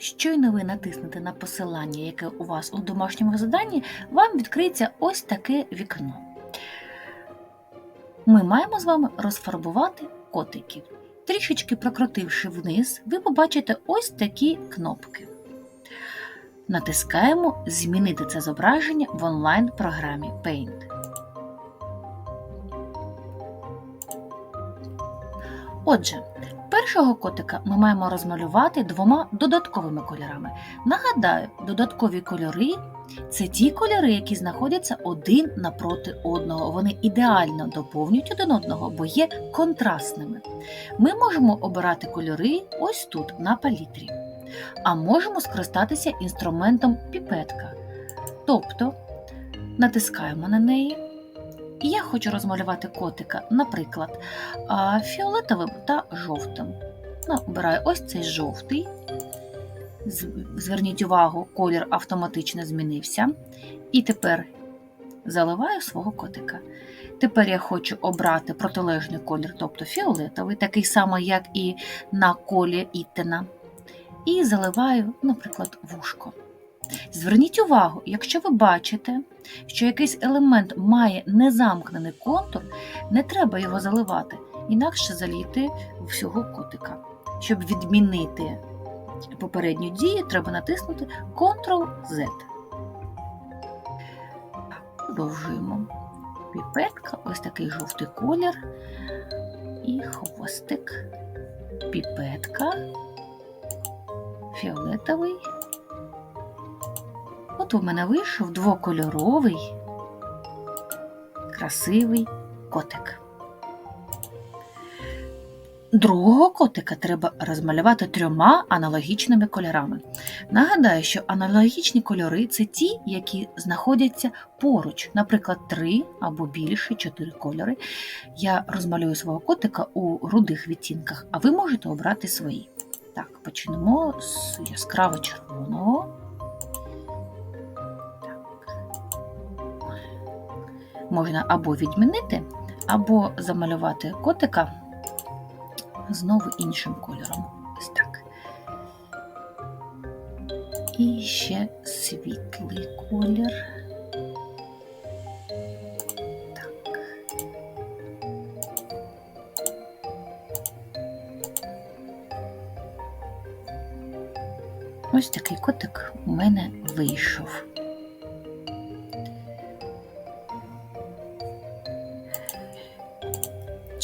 Щойно ви натиснете на посилання, яке у вас у домашньому заданні, вам відкриється ось таке вікно. Ми маємо з вами розфарбувати котиків. Трішечки прокрутивши вниз, ви побачите ось такі кнопки. Натискаємо Змінити це зображення в онлайн-програмі Paint. Отже, першого котика ми маємо розмалювати двома додатковими кольорами. Нагадаю, додаткові кольори це ті кольори, які знаходяться один напроти одного. Вони ідеально доповнюють один одного, бо є контрастними. Ми можемо обирати кольори ось тут на палітрі, а можемо скористатися інструментом піпетка. Тобто натискаємо на неї. І я хочу розмалювати котика, наприклад, фіолетовим та жовтим. Ну, обираю ось цей жовтий. Зверніть увагу, колір автоматично змінився. І тепер заливаю свого котика. Тепер я хочу обрати протилежний колір, тобто фіолетовий, такий самий, як і на колі Іттена. І заливаю, наприклад, вушко. Зверніть увагу, якщо ви бачите, що якийсь елемент має незамкнений контур, не треба його заливати, інакше заліти всього котика. Щоб відмінити попередню дію, треба натиснути Ctrl-Z. Продовжуємо. Піпетка, ось такий жовтий колір. І хвостик. Піпетка. Фіолетовий. От у мене вийшов двокольоровий, красивий котик. Другого котика треба розмалювати трьома аналогічними кольорами. Нагадаю, що аналогічні кольори це ті, які знаходяться поруч, наприклад, три або більше, чотири кольори. Я розмалюю свого котика у рудих відтінках, а ви можете обрати свої. Так, почнемо з яскраво червоного. Можна або відмінити, або замалювати котика знову іншим кольором. Ось так. І ще світлий колір. Ось такий котик у мене вийшов.